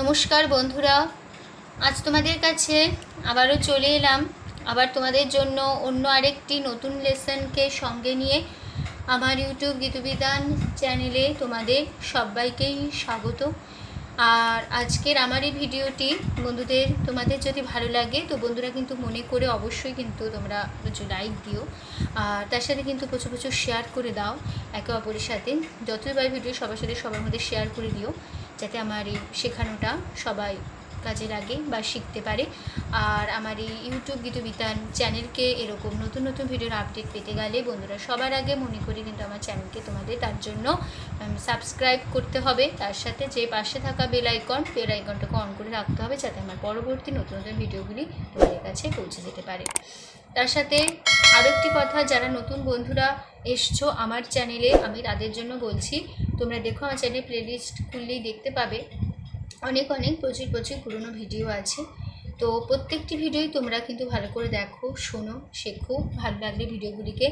নমস্কার বন্ধুরা। আজ তোমাদের কাছে আবারও চলে এলাম। আবার তোমাদের জন্য অন্য আরেকটি নতুন লেসনকে সঙ্গে নিয়ে আমার ইউটিউব গীতবিধান চ্যানেলে তোমাদের সবাইকেই স্বাগত। আর আজকের আমার এই ভিডিওটি বন্ধুদের, তোমাদের যদি ভালো লাগে, তো বন্ধুরা কিন্তু মনে করে অবশ্যই কিন্তু তোমরা প্রচুর লাইক দিও। আর তার সাথে কিন্তু প্রচুর প্রচুর শেয়ার করে দাও। একে অপরের সাথে যতবার ভিডিও সবার সাথে সবার মধ্যে শেয়ার করে দিও। যাতে আমার এই শেখানোটা সবাই কাজে লাগে বা শিখতে পারে। আর আমার এই ইউটিউব গীতবিতান চ্যানেলকে এরকম নতুন নতুন ভিডিওর আপডেট পেতে গেলে বন্ধুরা সবার আগে মনে করি কিন্তু আমার চ্যানেলকে তোমাদের তার জন্য সাবস্ক্রাইব করতে হবে। তার সাথে যে পাশে থাকা বেল আইকন বেল আইকনটাকে অন করে রাখতে হবে যাতে আমার পরবর্তী নতুন নতুন ভিডিওগুলি তোমাদের কাছে পৌঁছে যেতে পারে। তার সাথে আরও একটি কথা, যারা নতুন বন্ধুরা এসছো আমার চ্যানেলে আমি তাদের জন্য বলছি, তোমরা দেখো আমার চ্যানেলে প্লেলিস্ট খুললেই দেখতে পাবে। অনেক অনেক, প্রচুর প্রচুর পুরনো ভিডিও আছে। তো প্রত্যেকটি ভিডিওই তোমরা কিন্তু ভালো করে দেখো, শোনো, শেখো। ভালো লাগলে ভিডিওগুলিকে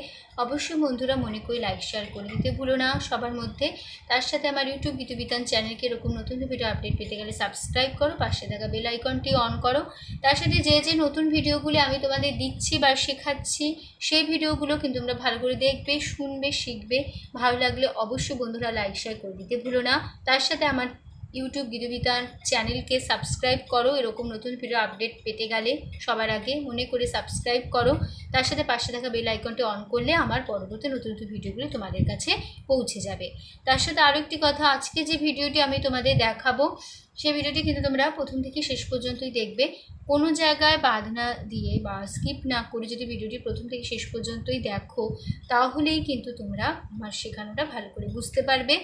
অবশ্যই বন্ধুরা মনে করে লাইক শেয়ার করে দিতে ভুলো না। সবার মধ্যে তার সাথে আমার ইউটিউব গীতবিতান চ্যানেলকে এরকম নতুন ভিডিও আপডেট পেতে গেলে সাবস্ক্রাইব করো, পাশে থাকা বেল আইকনটি অন করো। তার সাথে যে যে নতুন ভিডিওগুলি আমি তোমাদের দিচ্ছি বা শেখাচ্ছি, সেই ভিডিওগুলো কিন্তু তোমরা ভালো করে দেখবে, শুনবে, শিখবে। ভালো লাগলে অবশ্যই বন্ধুরা লাইক শেয়ার করে দিতে ভুলো না। তার সাথে আমার ইউটিউব গীতবিতান চ্যানেলকে সাবস্ক্রাইব করো। এরকম নতুন ভিডিও আপডেট পেতে গেলে সবার আগে মনে করে সাবস্ক্রাইব করো। তার সাথে পাশে থাকা বেল আইকনটি অন করলে আমার পরবর্তী নতুন নতুন ভিডিওগুলি তোমাদের কাছে পৌঁছে যাবে। তার সাথে আরও একটি কথা, আজকে যে ভিডিওটি আমি তোমাদের দেখাবো সেই ভিডিওটি কিন্তু তোমরা প্রথম থেকে শেষ পর্যন্তই দেখবে। কোনো জায়গায় বাধনা দিয়ে বা স্কিপ না করে যদি ভিডিওটি প্রথম থেকে শেষ পর্যন্তই দেখো, তাহলেই কিন্তু তোমরা আমার শেখানোটা ভালো করে বুঝতে পারবে।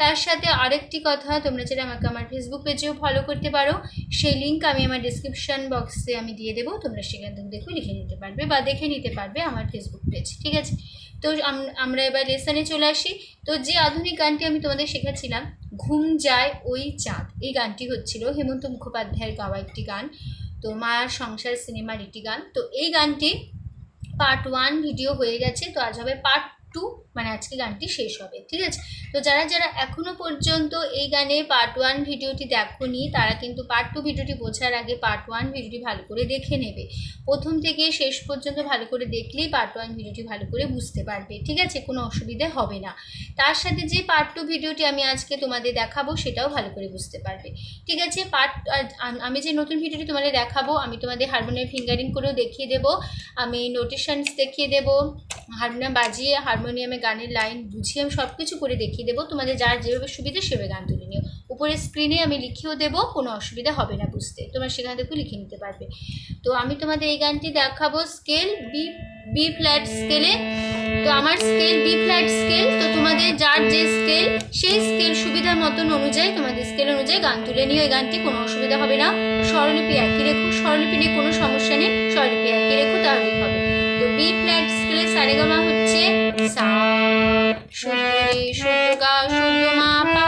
তার সাথে আরেকটি কথা, তোমরা যেটা আমাকে আমার ফেসবুক পেজেও ফলো করতে পারো। সেই লিঙ্ক আমি আমার ডিসক্রিপশান বক্সে আমি দিয়ে দেবো। তোমরা সেখান থেকে দেখে লিখে নিতে পারবে বা দেখে নিতে পারবে আমার ফেসবুক পেজ ঠিক আছে? তো আমরা এবার লেসনে চলে আসি। তো যে আধুনিক গানটি আমি তোমাদের শেখাচ্ছিলাম, ঘুম যায় ওই চাঁদ, এই গানটি হচ্ছিল হেমন্ত মুখোপাধ্যায়ের গাওয়া একটি গান। তো মায়ার সংসার সিনেমার একটি গান। তো এই গানটি পার্ট ওয়ান ভিডিও হয়ে গেছে। তো আজ হবে পার্ট টু মানে আজকে গানটি শেষ হবে, ঠিক আছে? তো যারা যারা এখনও পর্যন্ত এই গানে পার্ট ওয়ান ভিডিওটি দেখোনি, তারা কিন্তু পার্ট টু ভিডিওটি বোঝার আগে পার্ট ওয়ান ভিডিওটি ভালো করে দেখে নেবে। প্রথম থেকে শেষ পর্যন্ত ভালো করে দেখলেই পার্ট ওয়ান ভিডিওটি ভালো করে বুঝতে পারবে, ঠিক আছে? কোনো অসুবিধে হবে না। তার সাথে যে পার্ট টু ভিডিওটি আমি আজকে তোমাদের দেখাবো, সেটাও ভালো করে বুঝতে পারবে, ঠিক আছে? পার্ট আমি যে নতুন ভিডিওটি তোমাদের দেখাবো, আমি তোমাদের হারমোনিয়াম ফিঙ্গারিং করেও দেখিয়ে দেবো, আমি নোটেশনস দেখিয়ে দেবো হারমোনিয়াম বাজিয়ে, হারমোনিয়ামে গানের লাইন বুঝিয়ে আমি সব কিছু করে দেখিয়ে দেবো। তোমাদের যার যেভাবে সুবিধা সেভাবে গান তুলে নিও। উপরে স্ক্রিনে আমি লিখেও দেবো, কোনো অসুবিধা হবে না বুঝতে। তোমরা সেখান থেকেও লিখে নিতে পারবে। তো আমি তোমাদের এই গানটি দেখাবো স্কেল বি বি ফ্ল্যাট স্কেলে তো আমার স্কেল বি ফ্ল্যাট স্কেল তো তোমাদের যার যে স্কেল সেই স্কেল সুবিধার মতন অনুযায়ী, তোমাদের স্কেল অনুযায়ী গান তুলে নিও। এই গানটি কোনো অসুবিধা হবে না। স্বরলিপি একই রেখো। স্বরলিপি নিয়ে কোনো সমস্যা নেই। স্বরলিপি একই রেখো, তাহলেই হবে। তো বি ফ্ল্যাট স্কেলে সারেগামা হচ্ছে সা। পা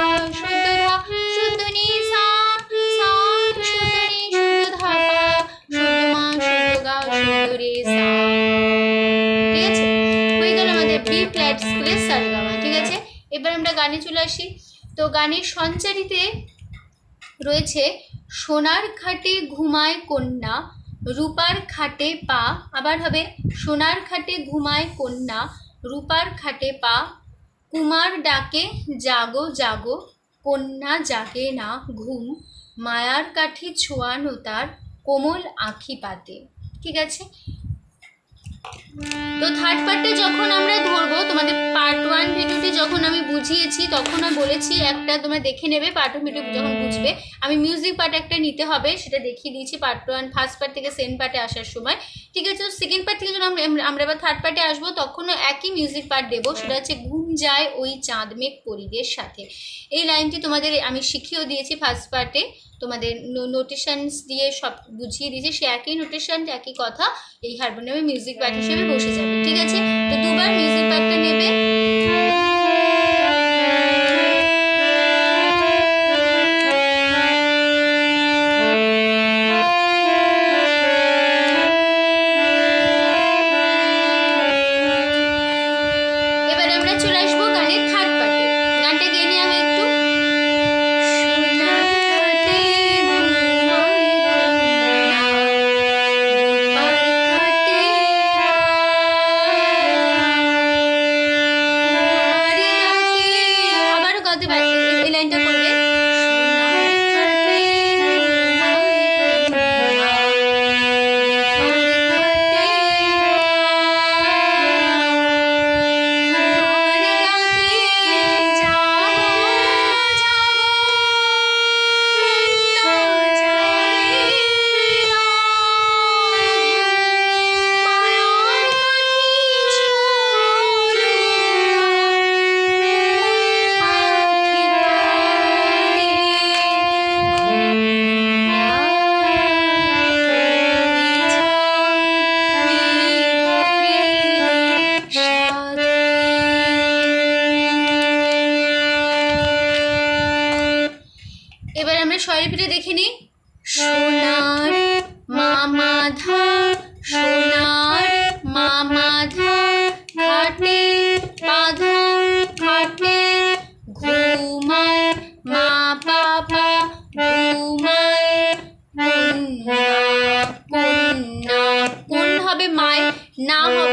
আমাদের সারেগামা, ঠিক আছে? এবার আমরা গানে চলে আসি। তো গানের সঞ্চারিতে রয়েছে, সোনার খাটে ঘুমায় কন্যা। রূপার খাটে পা, আবার হবে সোনার খাটে ঘুমায় কন্যা, রূপার খাটে পা, কুমার ডাকে জাগো জাগো, কন্যা জাগে না ঘুম, মায়ার কাঠি ছোঁয়ানো তার কোমল আঁখি পাতে। ঠিক আছে? তো থার্ড পার্টে যখন আমরা ধরবো, তোমাদের পার্ট ওয়ান ভিডিওটি যখন আমি বুঝিয়েছি, তখন আমি বলেছি একটা তোমরা দেখে নেবে পার্ট ওয়ান ভিডিও যখন বুঝবে। আমি মিউজিক পার্ট একটা নিতে হবে, সেটা দেখিয়ে দিয়েছি পার্ট ওয়ান ফার্স্ট পার্ট থেকে সেকেন্ড পার্টে আসার সময়। ঠিক আছে, তো সেকেন্ড পার্ট থেকে যখন আমরা এবার থার্ড পার্টে আসব, তখনও একই মিউজিক পার্ট দেবো, সেটা হচ্ছে ঘুম যায় ওই চাঁদ মেঘ পরিদের সাথে। এই লাইনটি তোমাদের আমি শিখিয়েও দিয়েছি ফার্স্ট পার্টে তোমাদের নোটেশনস দিয়ে সব বুঝিয়ে দিয়েছে। সে একই নোটেশন একই কথা এই হারমোনিয়ামে মিউজিক পার্ট হিসেবে বসে যাবে। ঠিক আছে? তো দুবার মিউজিক পার্টটা নেবে Não, é.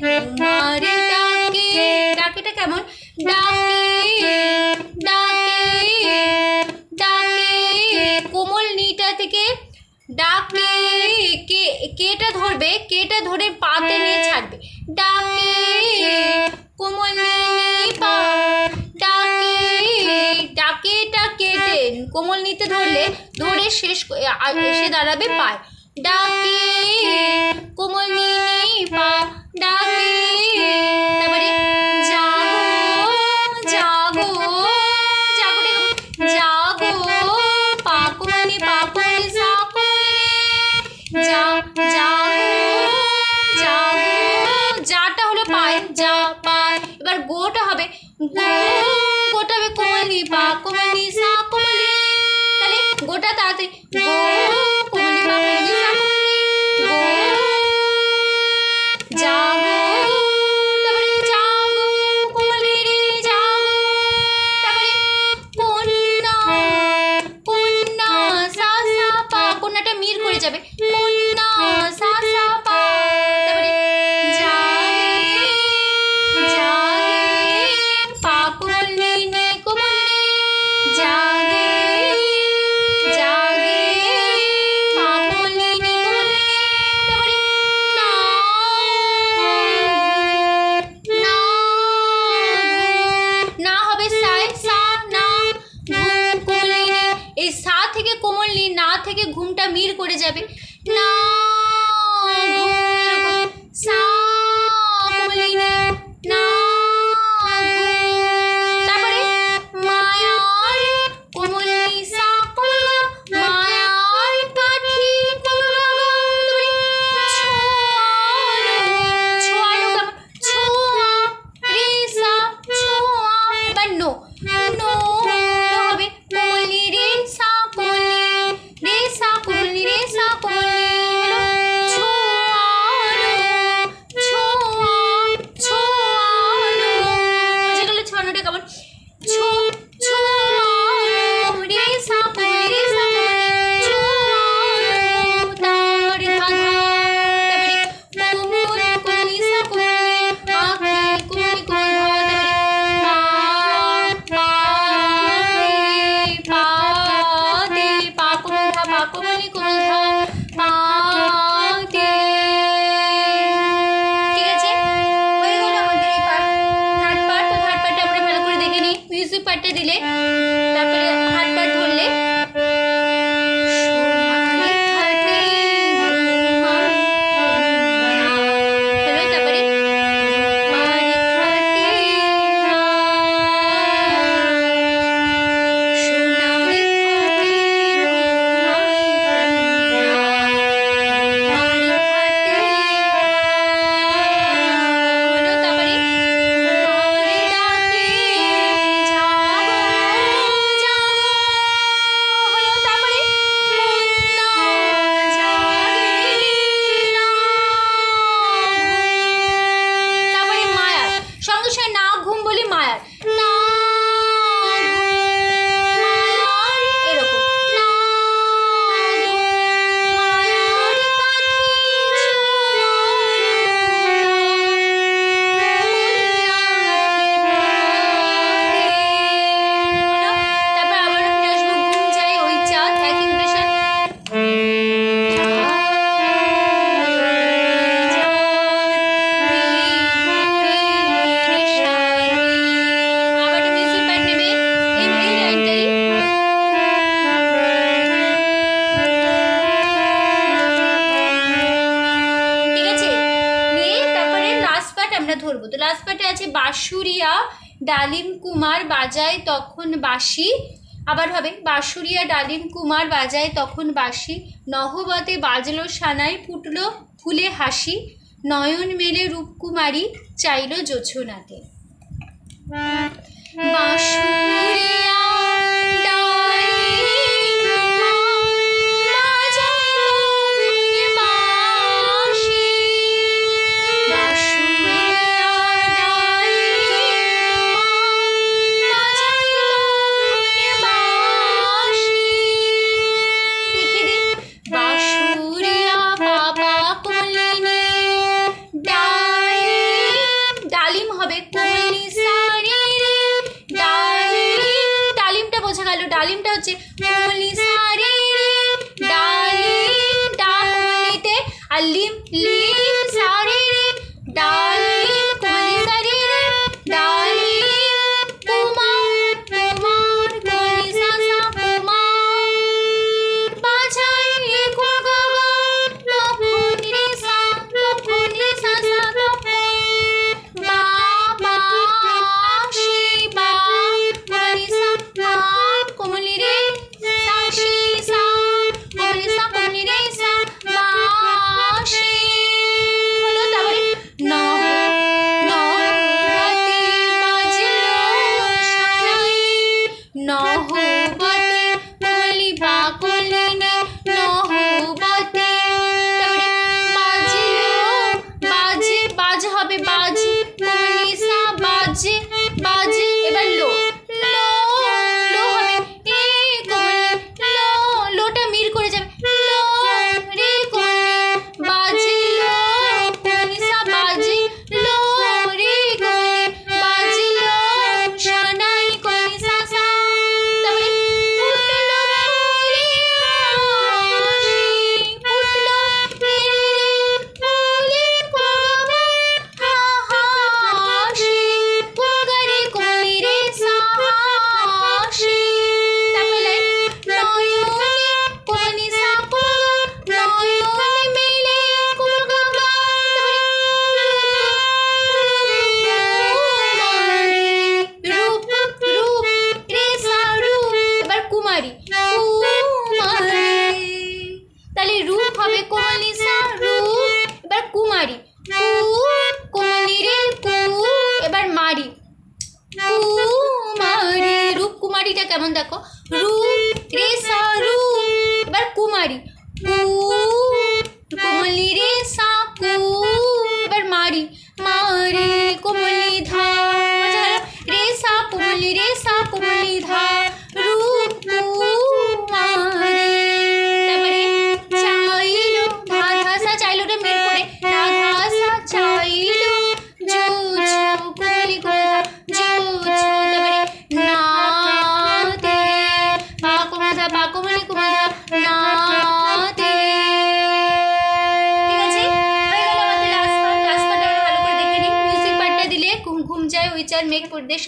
তোমার ডাকে, ডাকেটা কেমন? ডাকে ডাকে ডাকে, কোমল নিটা থেকে ডাকে, কে, কেটা ধরবে? কেটা ধরে পাতে নিয়ে ছাড়বে। ডাকে, কোমল পা, ডাকে, ডাকেটা কেটে কোমল নিতে ধরলে ধরে শেষ এসে দাঁড়াবে পায়। ডাকে, কোমল পা ডাকে। তারপরে জাগো জাগো জাগো জাগো। পাকো মানে পাকো মানে জাগো জাটা হলো পায় যা পায় এবার গোটা হবে গো। বাসুরিয়া ডালিম কুমার বাজায় তখন বাসি আবার হবে বাসুরিয়া ডালিম কুমার বাজায় তখন বাসি নহবতে বাজলো সানায়, ফুটল ফুলে হাসি। নয়ন মেলে রূপকুমারী চাইল জোছনাতে।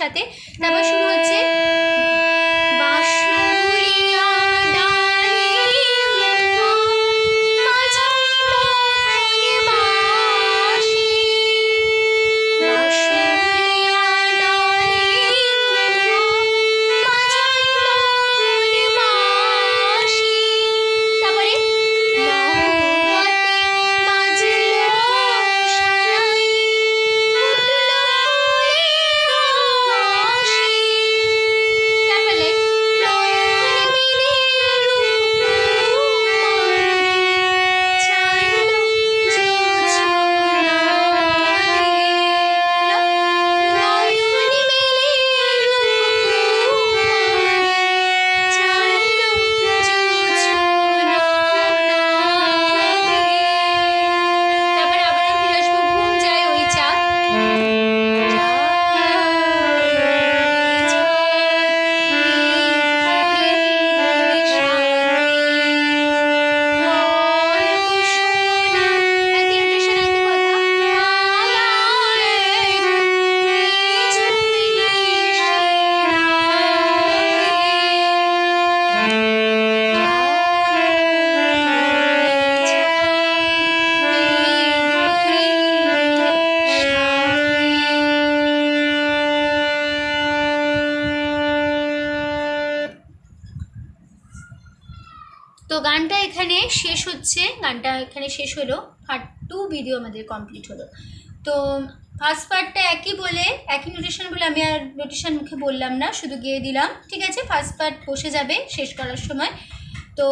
সাথে শেষ হচ্ছে, গানটা এখানে শেষ হলো পার্ট টু ভিডিও আমাদের কমপ্লিট হলো। তো ফার্স্ট পার্টটা একই বলে, একই নোটেশন বলে আমি আর নোটেশন মুখে বললাম না, শুধু গিয়ে দিলাম, ঠিক আছে? ফার্স্ট পার্ট বসে যাবে শেষ করার সময়। তো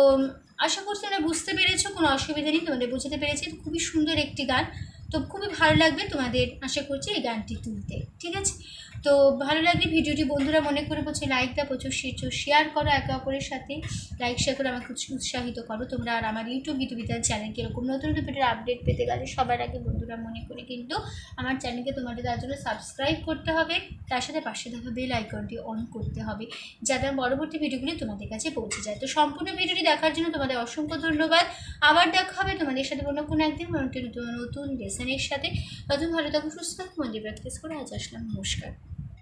আশা করছি তোমরা বুঝতে পেরেছ, কোনো অসুবিধা নেই, তোমাদের বুঝতে পেরেছি। খুবই সুন্দর একটি গান। তো খুবই ভালো লাগবে তোমাদের আশা করছি এই গানটি তুলতে, ঠিক আছে? তো ভালো লাগলে ভিডিওটি বন্ধুরা মনে করে বলছে লাইক দাও, প্রচুর শেয়ার করো একে অপরের সাথে লাইক শেয়ার করে আমাকে উৎস- উৎসাহিত করো। তোমরা আর আমার ইউটিউব বিদ্যুবিদ্যার চ্যানেলকে এরকম নতুন নতুন ভিডিওর আপডেট পেতে গেলে সবার আগে বন্ধুরা মনে করে কিন্তু আমার চ্যানেলকে তোমাদের তার জন্য সাবস্ক্রাইব করতে হবে। তার সাথে পাশে থাকা বেল আইকনটি অন করতে হবে, যাতে আমার পরবর্তী ভিডিওগুলি তোমাদের কাছে পৌঁছে যায়। তো সম্পূর্ণ ভিডিওটি দেখার জন্য তোমাদের অসংখ্য ধন্যবাদ। আবার দেখা হবে তোমাদের সাথে কোনো কোনো একদিন নতুন নতুন লেসনের সাথে। নতুন ভালো থাকুন সুস্থ থাকুন প্র্যাকটিস করে। আজ আসলাম। নমস্কার।